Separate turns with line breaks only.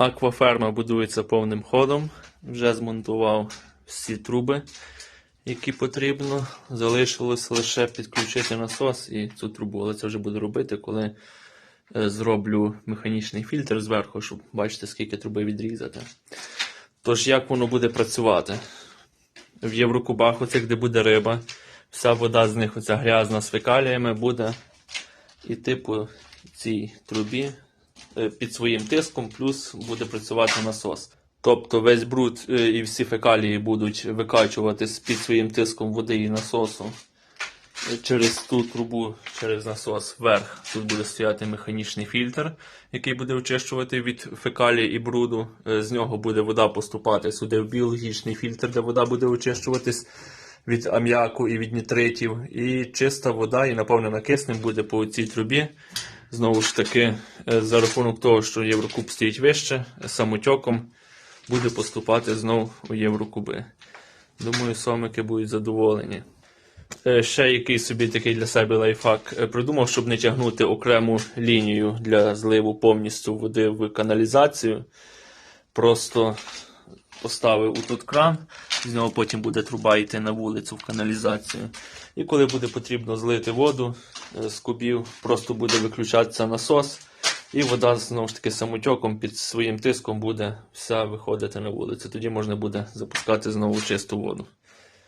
Акваферма будується повним ходом. Вже змонтував всі труби, які потрібно. Залишилось лише підключити насос і цю трубу. Але це вже буду робити, коли е, зроблю механічний фільтр зверху, щоб бачити, скільки труби відрізати. Тож, як воно буде працювати? В єврокубах, оцих, де буде риба, вся вода з них оця грязна з фекаліями буде іти по цій трубі під своїм тиском, плюс буде працювати насос. Тобто весь бруд е, і всі фекалії будуть викачуватись під своїм тиском води і насосу е, через ту трубу, через насос вверх. Тут буде стояти механічний фільтр, який буде очищувати від фекалій і бруду. Е, З нього буде вода поступати сюди в біологічний фільтр, де вода буде очищуватись від ам'яку і від нітритів. І чиста вода і наповнена киснем буде по цій трубі. Знову ж таки, е, за рахунок того, що Єврокуб стоїть вище, самотьоком буде поступати знов у Єврокуби. Думаю, сомики будуть задоволені. Е, Ще який собі такий для себе лайфхак е, придумав, щоб не тягнути окрему лінію для зливу повністю води в каналізацію. Просто поставив отут кран, з нього потім буде труба йти на вулицю в каналізацію. І коли буде потрібно злити воду е, з кубів, просто буде виключатися насос, і вода знову ж таки самотьоком під своїм тиском буде вся виходити на вулицю. Тоді можна буде запускати знову чисту воду.